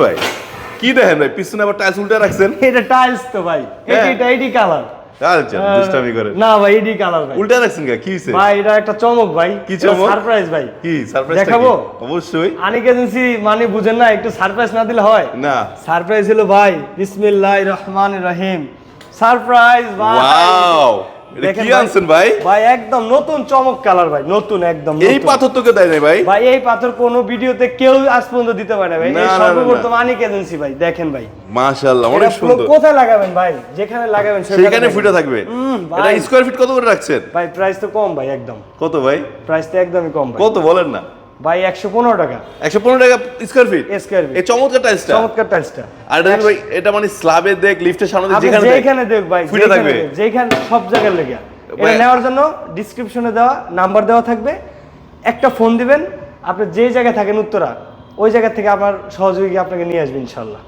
ভাই? কি দেখেন ভাই? পিছনে আবার টাইলস উল্টে রাখছেন? এটা টাইলস তো ভাই। হ্যাঁ। এটা এডি কালার দুষ্টামি করে। না ভাই এডি কালার ভাই। উল্টে রাখছেন কি হইছে? ভাই এটা একটা চমক ভাই। কি চমক? সারপ্রাইজ ভাই। কি সারপ্রাইজ দেখাবো? অবশ্যই। আনিক এজেন্সি মানে বুঝেন না একটু সারপ্রাইজ না দিলে হয়। না। সারপ্রাইজ হলো ভাই রহিম। সারপ্রাইজ ভাই। ওয়াও কি আনছেন ভাই? ভাই একদম নতুন চমক কালার ভাই নতুন একদম এই পাথর তোকে দেয় নাই ভাই। ভাই এই পাথর কোনো ভিডিওতে কেউ আজ পর্যন্ত দিতে পারে না ভাই। এই সর্বপ্রথম এজেন্সি ভাই দেখেন ভাই। মাশাআল্লাহ অনেক সুন্দর। কোথায় লাগাবেন ভাই? যেখানে লাগাবেন সেখানে। ফুটে থাকবে। এটা স্কয়ার ফিট কত করে রাখছেন? ভাই প্রাইস তো কম ভাই একদম। কত ভাই? প্রাইস তো একদমই কম ভাই। কত বলেন না। ভাই একশো পনেরো টাকা। একশো পনেরো টাকা স্কয়ার ফিট স্কয়ার এই চমৎকার টাইলসটা চমৎকার টাইলসটা আর ভাই এটা মানে স্ল্যাবে দেখ লিফটের সামনে যেখানে যেখানে দেখ ভাই ফুটে থাকবে। যেখানে সব জায়গায় লেগে। এটা নেওয়ার জন্য ডিসক্রিপশনে দেওয়া নাম্বার দেওয়া থাকবে। একটা ফোন দিবেন আপনি যে জায়গায় থাকেন উত্তরা ওই জায়গা থেকে আমার সহযোগী আপনাকে নিয়ে আসবে ইনশাল্লাহ।